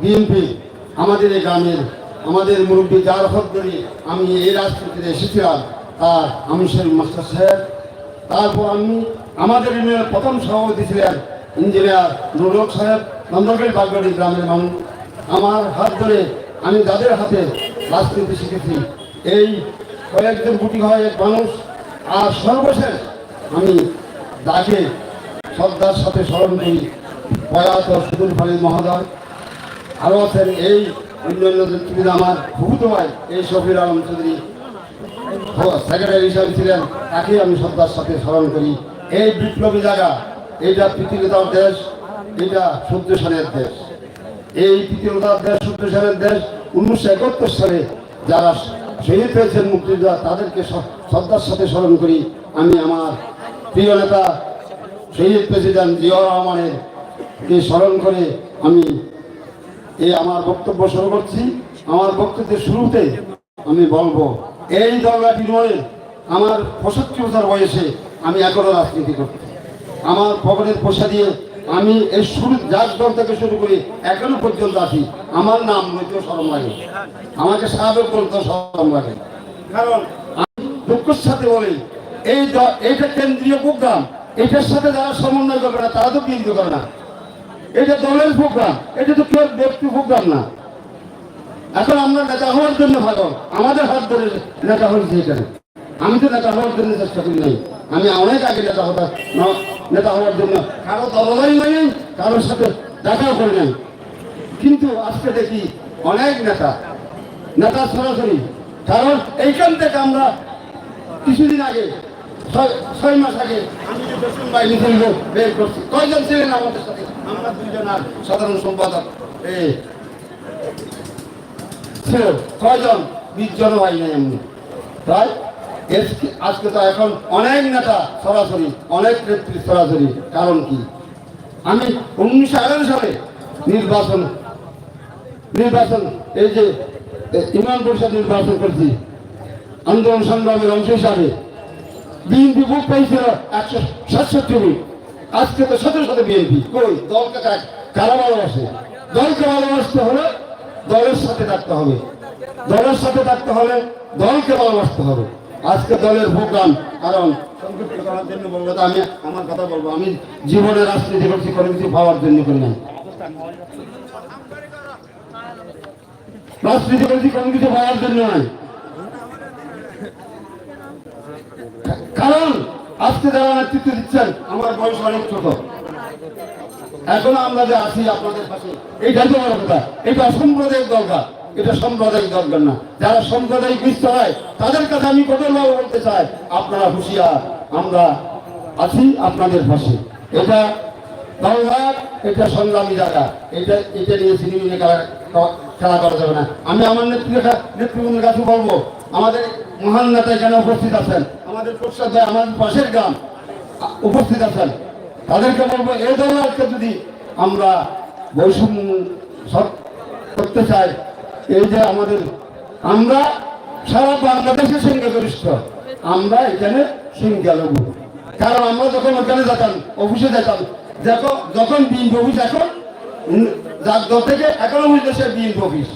BNP, আমাদের এই গ্রামের, আমাদের মুরব্বী যার হক ধরে আমি এই রাজনীতিতে এসেছিলাম, তার আমি সেই মাস্টার সাহেব। তারপর আমি আমাদের ইউনিয়নের প্রথম সভাপতি ছিলেন ইঞ্জিনিয়ার নুরুল সাহেব নন্দনকারী বাগবাড়ি গ্রামের মানুষ। আমার হাত ধরে আমি যাদের হাতে রাজনীতি শিখেছি, এই কয়েকজন গুটি হয় এক মানুষ, আর সর্বশেষ আমি তাকে শ্রদ্ধার সাথে স্মরণ করি, প্রয়াত সুদুল ফালী মহোদয়। আরও আছেন এই অন্যান্য নেতৃবৃন্দ আমার ভূত ভাই, এই শফির আলম চৌধুরী। সেক্রেটারি হিসাবে ছিলেন তাকে আমি শ্রদ্ধার সাথে স্মরণ করি। এই বিপ্লবী জায়গা, এইটা পৃথিবীতার দেশ এটা সূর্য সেনের দেশ। এই পৃথিবীতার দেশ সূর্য সেনের দেশ, উনিশশো একাত্তর সালে যারা শহীদ হয়েছেন মুক্তিযোদ্ধা, তাদেরকে শ্রদ্ধার সাথে স্মরণ করি। আমি আমার প্রিয় নেতা, শহীদ প্রেসিডেন্ট জিয়া রহমানের স্মরণ করে আমি এই আমার বক্তব্য শুরু করছি। আমার বক্তব্যের শুরুতে আমি বলব, এই দলগাটি নয়, আমার পঁয়ষট্টি বছর বয়সে আমি এখনও রাজনীতি করছি। আমার পকেটের পয়সা দিয়ে আমি এই শুরু যার দল থেকে শুরু করি এখনও পর্যন্ত আছি। আমার নাম বলতেও সরম লাগে আমাকে সাহায্য করতেও সরম লাগে কারণ আমি দুঃখের সাথে বলি, এই এইটা কেন্দ্রীয় প্রোগ্রাম, এটার সাথে যারা সমন্বয় করবে না, তারা তো বিন্দু করে না। এটা দলের প্রোগ্রাম এটা তো কেউ ব্যক্তি প্রোগ্রাম না। এখন আমরা নেতা হওয়ার জন্য ভালো, আমাদের হাত ধরে নেতা হয়েছে এখানে। আমি তো নেতা হওয়ার জন্য চেষ্টা করি নাই। আমি অনেক আগে নেতা হতা নেতা হওয়ার জন্য কারও দলদারি নাই, কারোর সাথে দেখাও করি নাই। কিন্তু আজকে দেখি অনেক নেতা নেতা সরাসরি, কারণ এইখান থেকে আমরা কিছুদিন আগে ছয় মাস আগে আমি যে দর্শন ভাই মিছিল বের করছি। কয়জন ছিলেন আমাদের সাথে? আমরা দুইজন আর সাধারণ সম্পাদক। এই ছিল কয়জন? বিশ জন হয় নাই এমনি। তাই আজকে তো এখন অনেক নেতা সরাসরি অনেক নেত্রী সরাসরি। কারণ কি? আমি উনিশশো এগারো সালে নির্বাচন নির্বাচন এই যে এ, ইমাম পরিষদ নির্বাচন করছি। আন্দোলন সংগ্রামের অংশ হিসাবে। বিএনপি ভোট পেয়েছিল একশো সাতষট্টি আজকে তো সতেরো শত বিএনপি। কই? দলকে কার- ভালোবাসে? দলকে ভালোবাসতে হলে দলের সাথে থাকতে হবে। দলের সাথে থাকতে হলে দলকে ভালোবাসতে হবে। আজকে দলের প্রোগ্রাম কারণ সংক্ষিপ্ত করার জন্য বলব আমি আমার কথা বলব। আমি জীবনে রাজনীতি করছি, কোনো কিছু পাওয়ার জন্য করি নাই। রাজনীতি করছি, কোনো কিছু পাওয়ার জন্য নয় কারণ আজকে যারা নেতৃত্ব দিচ্ছেন, আমার বয়স অনেক ছোট। এখনও আমরা যে আছি আপনাদের পাশে এইটাই তো বড় কথা। এটা অসাম্প্রদায়িক দরকার। এটা সাম্প্রদায়িক দরকার না। যারা সাম্প্রদায়িক মিশ্র হয়, তাদের কাছে আমি কঠোরভাবে বলতে চাই, আপনারা হুঁশিয়ার, আমরা আছি আপনাদের পাশে। এটা দলঘাট এটা সংগ্রামী জায়গা। এটা এটা নিয়ে সিনেমি খেলা খেলা করা যাবে না। আমি আমার নেতৃত্ব, নেতৃবৃন্দের কাছে বলব, আমাদের মহান নেতা এখানে উপস্থিত আছেন। আমাদের প্রসাদ ভাই আমাদের পাশের গ্রাম, উপস্থিত আছেন। তাদেরকে বলব এই দলকে যদি আমরা বৈষম্য করতে চাই, এই যে আমাদের, আমরা সারা বাংলাদেশের সঙ্গে গরিষ্ঠ আমরা এখানে সংখ্যালঘু কারণ আমরা যখন ওখানে যেতাম, অফিসে যেতাম, দেখো, যখন বিএনপি অফিস, এখন যার থেকে একানব্বই দেশের বিএনপি অফিস।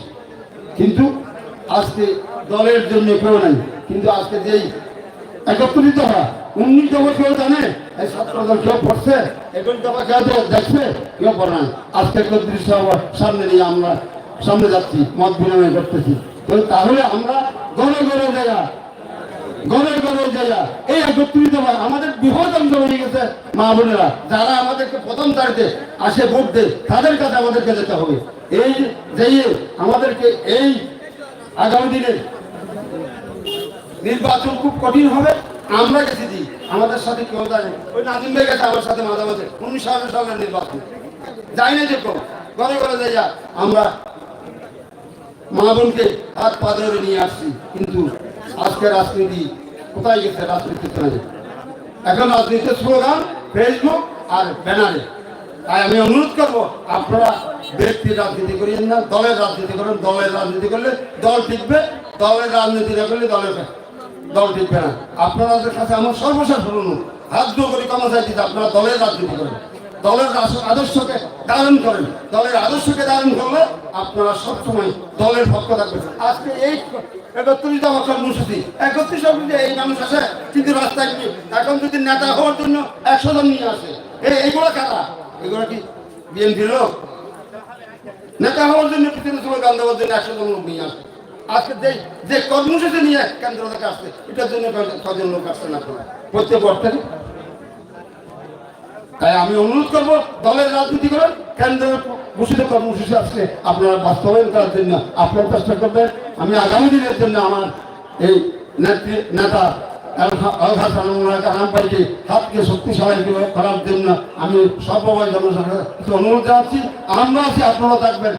কিন্তু আজকে দলের জন্য কেউ নাই। কিন্তু আজকে যেই একত্রিত হয়। উনিশ দফা কেউ জানে? এই ছাত্র দল কেউ পড়ছে একুশ দফা কেউ দেখছে? কেউ পড়ে না আজকে একত্রিশ সামনে নিয়ে আমরা সামনে যাচ্ছি, মত বিনিময় করতেছি। তাহলে আমরা গণে গণে জায়গা গণের গণের জায়গা এই একত্রিত হয়। আমাদের বৃহৎ অংশ হয়ে গেছে মা বোনেরা। যারা আমাদেরকে প্রথম তারিখে আসে ভোট দেয়, তাদের কাছে আমাদেরকে যেতে হবে। এই যেয়ে আমাদেরকে এই আগামী দিনে নির্বাচন খুব কঠিন হবে আমরা গেছি দিই। আমাদের সাথে কেউ যায়। ওই নাজিম ভাই গেছে আমার সাথে মাঝে মাঝে উনিশ সালের নির্বাচন। যাই না যে কেউ ঘরে ঘরে যাইয়া আমরা মা বোনকে হাত পা ধরে নিয়ে আসছি, কিন্তু আজকে রাজনীতি কোথায় গেছে? রাজনীতিতে নাই। এখন রাজনীতির স্লোগান ফেসবুক আর ব্যানারে। তাই আমি অনুরোধ করব, আপনারা ব্যক্তির রাজনীতি করিয়েন না, দলের রাজনীতি করেন। দলের রাজনীতি করলে দল টিকবে, দলের রাজনীতি না করলে দলের দল টিকবে না। আপনাদের কাছে আমার সর্বশেষ অনুরোধ জোর করে কমা চাইছি আপনারা দলের রাজনীতি করেন। দলের আদর্শকে ধারণ করেন। দলের আদর্শকে ধারণ করলে আপনারা সবসময় দলের পক্ষ থাকবেন। আজকে এই একত্রিশ দফা কর্মসূচি, একত্রিশ এই মানুষ আছে, কিন্তু রাস্তায় এখন যদি নেতা হওয়ার জন্য একশো জন নিয়ে আসে এই এইগুলো কারা? এগুলো কি বিএনপির লোক? নেতা হওয়ার জন্য পিছনে সময় জন্য একশো জন লোক নিয়ে আসে। আজকে যে কর্মসূচি নিয়ে কেন্দ্র থেকে আসছে, এটার জন্য কজন লোক আসছে না প্রত্যেক অর্থে তাই আমি অনুরোধ করব, দলের রাজনীতি করেন কেন্দ্রের ঘোষিত কর্মসূচি আসছে আপনারা বাস্তবায়ন করার জন্য আপনার চেষ্টা করবেন। আমি আগামী দিনের জন্য আমার এই নেত্রী, নেতা হাসান রামপাইকে হাতকে শক্তিশালী করার জন্য আমি সর্বময় জনসাধারণ অনুরোধ জানাচ্ছি। আমরা আছি আপনারা থাকবেন।